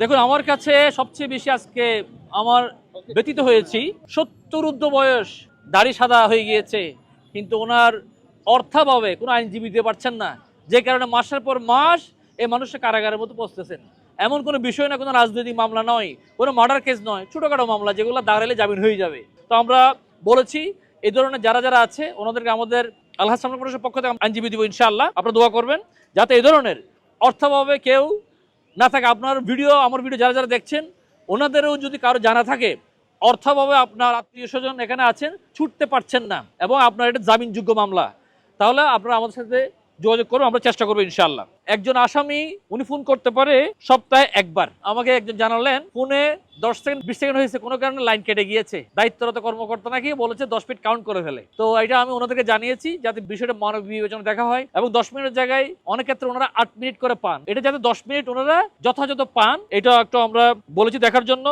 দেখুন, আমার কাছে সবচেয়ে বেশি আজকে আমার ব্যতীত হয়েছি। সত্তর ঊর্ধ্ব বয়স, দাড়ি সাদা হয়ে গিয়েছে, কিন্তু ওনার অর্থাভাবে কোনো আইনজীবী দিতে পারছেন না। যে কারণে মাসের পর মাস এই মানুষটা কারাগারের মতো পৌঁছতেছেন। এমন কোনো বিষয় না, কোনো রাজনৈতিক মামলা নয়, কোনো মার্ডার কেস নয়, ছোটোখাটো মামলা, যেগুলো দাঁড়ালে জামিন হয়ে যাবে। তো আমরা বলেছি এই ধরনের যারা যারা আছে, ওনাদেরকে আমাদের আল্লাহ সামনে পক্ষ থেকে আইনজীবী দিব ইনশাআল্লাহ। আপনারা দোয়া করবেন, যাতে এই ধরনের অর্থাভাবে কেউ না থাকে, আপনার ভিডিও, আমার ভিডিও যারা যারা দেখছেন, ওনাদেরও যদি কারও জানা থাকে, অর্থাভাবে আপনার আত্মীয় স্বজন এখানে আছেন, ছুটতে পারছেন না, এবং আপনার এটা জামিনযোগ্য মামলা, তাহলে আপনারা আমাদের সাথে যোগাযোগ করুন আমরা চেষ্টা করব ইনশাল্লাহ একজন আসামি, উনি ফোন করতে পারে সপ্তাহে একবার। আমাকে একজন জানালেন, ফোনে দশ সেকেন্ড, বিশ সেকেন্ড হয়েছে, কোনো কারণে লাইন কেটে গিয়েছে। দায়িত্বরত কর্মকর্তা নাকি বলেছে দশ মিনিট কাউন্ট করে ফেলে। তো এটা আমি ওনাদেরকে জানিয়েছি, যাতে বিষয়টা মানব বিবেচনা দেখা হয় এবং দশ মিনিটের জায়গায় অনেক ক্ষেত্রে ওনারা আট মিনিট করে পান। এটা যাতে দশ মিনিট ওনারা যথাযথ পান, এটা একটু আমরা বলেছি দেখার জন্য।